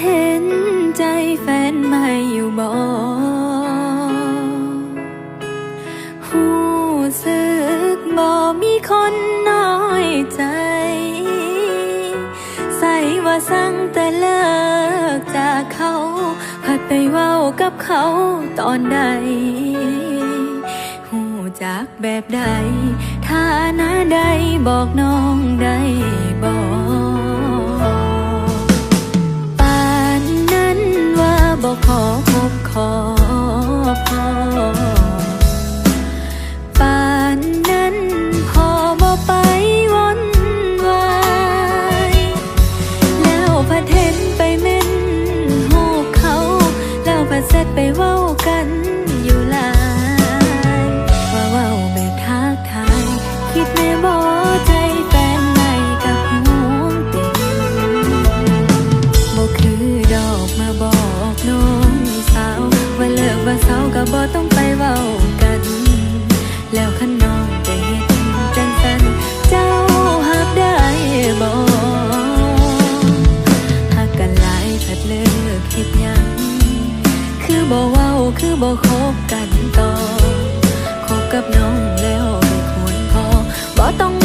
เห็นใจแฟนใหม่อยู่บ่หูสึกบ่มีคนน้อยใจ ใส่ว่าสั่งแต่เลิกจากเขาผัดไปเว้ากับเขาตอนใดหูจากแบบใดฐานาใดบอกน้องใด ไปวนวายแล้วพัดเห็นไปม่นหูเขาแล้วผ่าเซตไปเว้ากันอยู่ลายว่าเว้าแบบทักทาย คิดแม่บ่ใจแฟนใหม่กับห่วงติงบ่คือดอกมาบอกน้องสาว ว่าเลิกว่าเศร้าก็บ่ต้อง คือบ่คบกันต่อคบกับน้องแล้วไม่ควรพอบ่ต้อง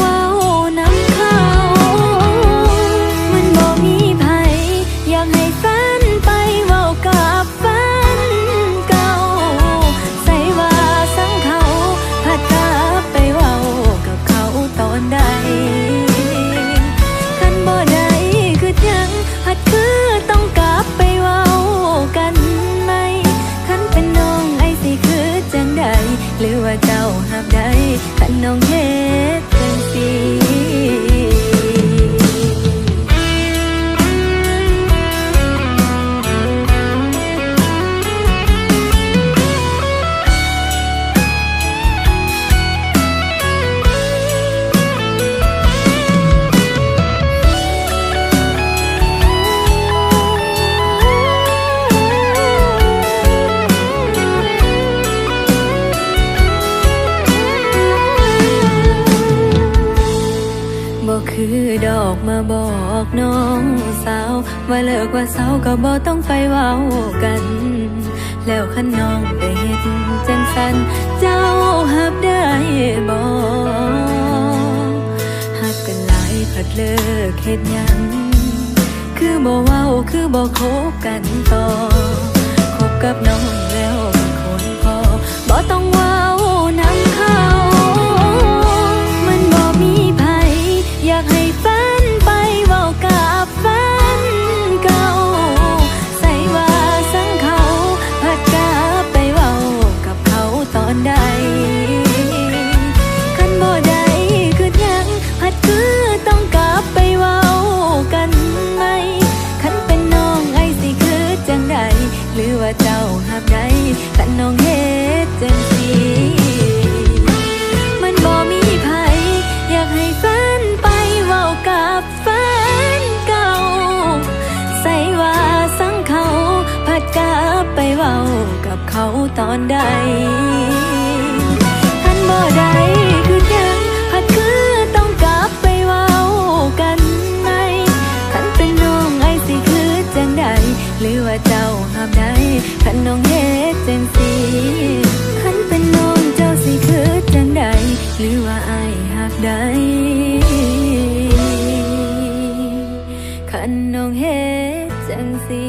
บอกน้องสาว ว่าเลิกว่าเศร้าก็บ่ต้องไปเว้ากัน แล้วขันน้องไปเฮ็ดจังสัน เจ้าหับได้บ่หักกันหลายผัดเลิกเฮ็ดยัง คือบ่เว้าคือบ่คบกันต่อ เว้ากับเขาตอนใดคันบ่ได้คือยังพัดคือต้องกลับไปเว้ากันไหมคันเป็นน้องไอสิคือจังใดหรือว่าเจ้าห้ามได้คันน้องเฮ็ดจังสิคันเป็นน้องเจ้าสิคือจังใดหรือว่าไอหักได้คันน้องเฮ็ดจังสิ